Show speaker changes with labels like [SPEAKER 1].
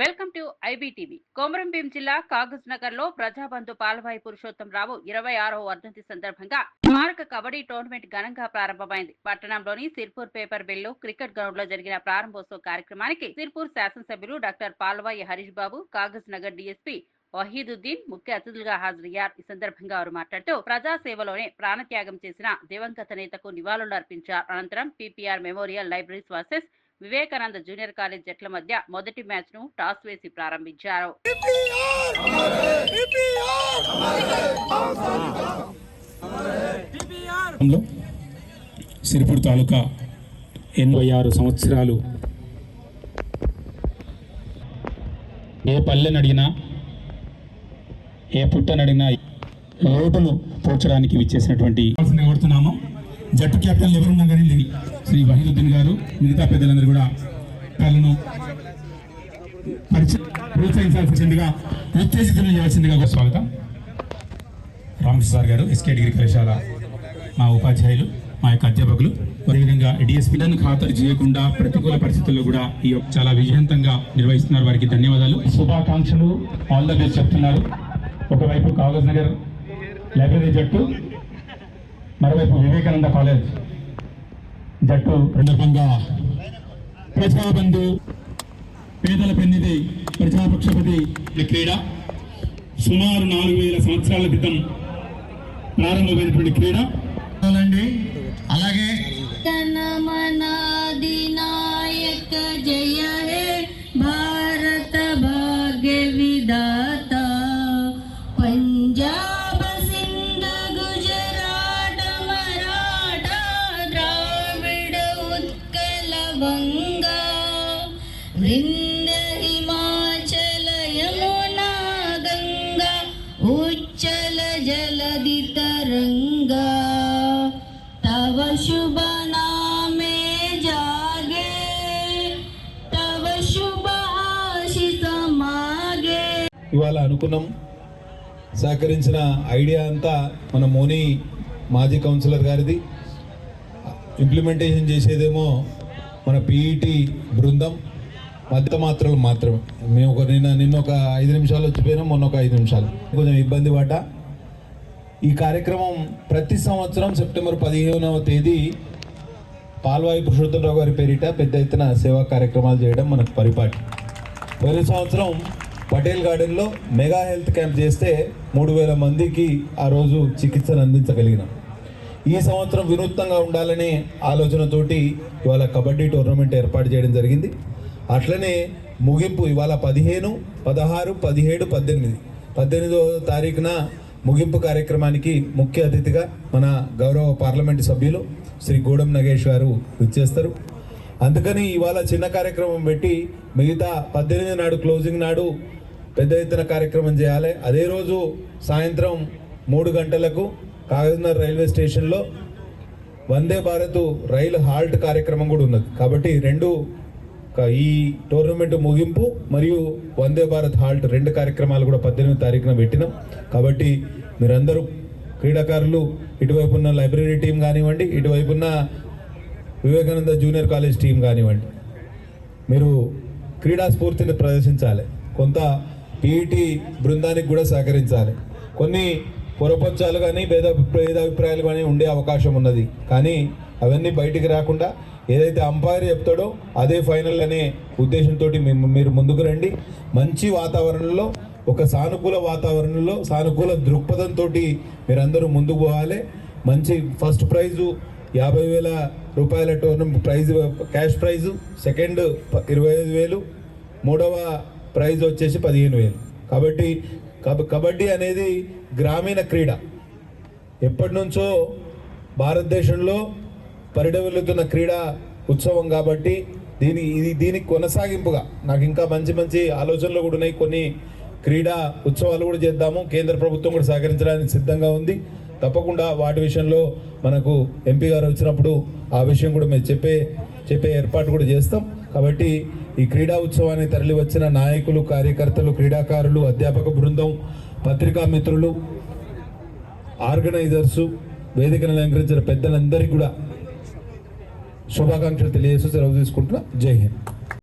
[SPEAKER 1] Welcome to IBTV. Komaram Bheem జిల్లా కాగజ్ నగర్లో ప్రజాబంధు పాలభాయి పురుషోత్తం రావు ఇరవై ఆరో వర్ధంతి సందర్భంగా స్మారక కబడ్డీ టోర్నమెంట్ ఘనంగా ప్రారంభమైంది. పట్టణంలోని సిర్పూర్ పేపర్ బిల్లు క్రికెట్ గ్రౌండ్లో జరిగిన ప్రారంభోత్సవ కార్యక్రమానికి సిర్పూర్ శాసనసభ్యులు డాక్టర్ పాల్వాయి హరీష్ బాబు కాగజ్ నగర్ డిఎస్పీ వహీదుద్దీన్ ముఖ్య అతిథులుగా హాజరయ్యారు. ఈ సందర్భంగా వారు మాట్లాడుతూ ప్రజాసేవలోనే ప్రాణత్యాగం చేసిన దివంగత నేతకు నివాళులు అర్పించారు అనంతరం PPR memorial libraries versus Vivekananda junior college జట్ల మధ్య మొదటి మ్యాచ్ను టాస్ వేసి ప్రారంభించారు.
[SPEAKER 2] సిరిపూడి సిరిపూర్ తాలూకా ఎనభై ఆరు సంవత్సరాలు ఏ పల్లెని అడిగినా ఏ పుట్టని అడిగినా లోటును పోడ్చడానికి విచ్చేసినటువంటి కోరుతున్నాము జట్టు కెప్టెన్లు ఎవరున్నా కానీ లేని శ్రీ వహీదుద్దీన్ గారు మిగతా పెద్దలందరూ కూడా వాళ్ళను పరిచయం ప్రోత్సహించాల్సిందిగా ఉత్తేజితం చేయాల్సిందిగా ఒక స్వాగతం. Ramakrishna sir garu SK degree కళాశాల మా ఉపాధ్యాయులు మా యొక్క అధ్యాపకులు. అదేవిధంగా డిఎస్పీలను ఖాతరు చేయకుండా ప్రతికూల పరిస్థితుల్లో కూడా ఈ యొక్క చాలా విజయవంతంగా నిర్వహిస్తున్నారు. వారికి ధన్యవాదాలు. శుభాకాంక్షలు. ఆల్ ద బెస్ట్ చెప్తున్నారు. ఒకవైపు కాగజ్ నగర్ లైబ్రరీ జట్టు. మరోవైపు వివేకానంద కాలేజ్. జట్టు సందర్భంగా ప్రజాబంధు పేదల పెన్నిది ప్రజాపక్షపతి క్రీడ సుమారు నాలుగు వేల సంవత్సరాల క్రితం ప్రారంభమైనటువంటి క్రీడ.
[SPEAKER 3] అలాగే
[SPEAKER 4] జయ తవ శుభ తవ మాగే
[SPEAKER 3] ఇవాళ అనుకున్నాం. సహకరించిన ఐడియా అంతా మన మోని మాజీ కౌన్సిలర్ గారిది. ఇంప్లిమెంటేషన్ చేసేదేమో మన పీఈటీ బృందం. మధ్య మాత్రలు మాత్రమే. మేము ఒక నిన్న నిన్న ఒక ఐదు నిమిషాలు వచ్చిపోయినాం మొన్న ఒక ఐదు నిమిషాలు. కొంచెం ఇబ్బంది పడ్డా. ఈ కార్యక్రమం ప్రతి సంవత్సరం సెప్టెంబర్ పదిహేనవ తేదీ పాల్వాయి పురుషోత్తమరావు గారి పేరిట పెద్ద ఎత్తున సేవా కార్యక్రమాలు చేయడం మనకు పరిపాటి. పోయిన సంవత్సరం పటేల్ గార్డెన్లో మెగా హెల్త్ క్యాంప్ చేస్తే మూడు వేల మందికి ఆ రోజు చికిత్సను అందించగలిగినాం. ఈ సంవత్సరం వినూత్నంగా ఉండాలనే ఆలోచనతోటి ఇవాళ కబడ్డీ టోర్నమెంట్ ఏర్పాటు చేయడం జరిగింది. అట్లనే ముగింపు ఇవాళ పదిహేను పదహారు పదిహేడు పద్దెనిమిది. పద్దెనిమిదో తారీఖున ముగింపు కార్యక్రమానికి ముఖ్య అతిథిగా మన గౌరవ పార్లమెంటు సభ్యులు శ్రీ గూడెం నగేష్ గారు విచ్చేస్తారు. అందుకని ఇవాళ చిన్న కార్యక్రమం పెట్టి మిగతా పద్దెనిమిది నాడు క్లోజింగ్ నాడు పెద్ద ఎత్తున కార్యక్రమం చేయాలి. అదే రోజు సాయంత్రం మూడు గంటలకు కాగజ్నగర్ రైల్వే స్టేషన్లో వందే భారత్ రైలు హాల్ట్ కార్యక్రమం కూడా ఉన్నది. కాబట్టి రెండు ఈ టోర్నమెంట్ ముగింపు మరియు వందే భారత్ హాల్ట్ రెండు కార్యక్రమాలు కూడా పద్దెనిమిది తారీఖున పెట్టినాం. కాబట్టి మీరందరూ క్రీడాకారులు ఇటువైపు ఉన్న లైబ్రరీ టీం కానివ్వండి ఇటువైపు ఉన్న వివేకానంద జూనియర్ కాలేజ్ టీం కానివ్వండి మీరు క్రీడా స్ఫూర్తిని ప్రదర్శించాలి. కొంత పీఈటీ బృందానికి కూడా సహకరించాలి. కొన్ని పొరపచ్చాలు కానీ భేద భేదాభిప్రాయాలు కానీ ఉండే అవకాశం ఉన్నది. కానీ అవన్నీ బయటికి రాకుండా ఏదైతే అంపైర్ చెప్తాడో అదే ఫైనల్ అనే ఉద్దేశంతో మీరు ముందుకు రండి. మంచి వాతావరణంలో ఒక సానుకూల వాతావరణంలో సానుకూల దృక్పథంతో మీరందరూ ముందుకు పోవాలి. మంచి ఫస్ట్ ప్రైజు యాభై వేల రూపాయల tournament prize cash prize second ఇరవై ఐదు వేలు మూడవ ప్రైజ్ వచ్చేసి పదిహేను వేలు. కాబట్టి కబ- కబడ్డీ అనేది గ్రామీణ క్రీడ. ఎప్పటి నుంచో భారతదేశంలో పరిడవిల్లుతున్న క్రీడా ఉత్సవం కాబట్టి దీని ఇది దీనికి కొనసాగింపుగా నాకు ఇంకా మంచి మంచి ఆలోచనలు కూడా ఉన్నాయి. కొన్ని క్రీడా ఉత్సవాలు కూడా చేద్దాము. కేంద్ర ప్రభుత్వం కూడా సహకరించడానికి సిద్ధంగా ఉంది. తప్పకుండా వాటి విషయంలో మనకు ఎంపీ గారు వచ్చినప్పుడు ఆ విషయం కూడా మేము చెప్పే చెప్పే ఏర్పాటు కూడా చేస్తాం. కాబట్టి ఈ క్రీడా ఉత్సవాన్ని తరలి వచ్చిన నాయకులు కార్యకర్తలు క్రీడాకారులు అధ్యాపక బృందం పత్రికా మిత్రులు ఆర్గనైజర్సు వేదికను అలంకరించిన పెద్దలందరికీ కూడా శుభాకాంక్షలు తెలియజేస్తూ సెలవు తీసుకుంటున్నా. జై హింద్.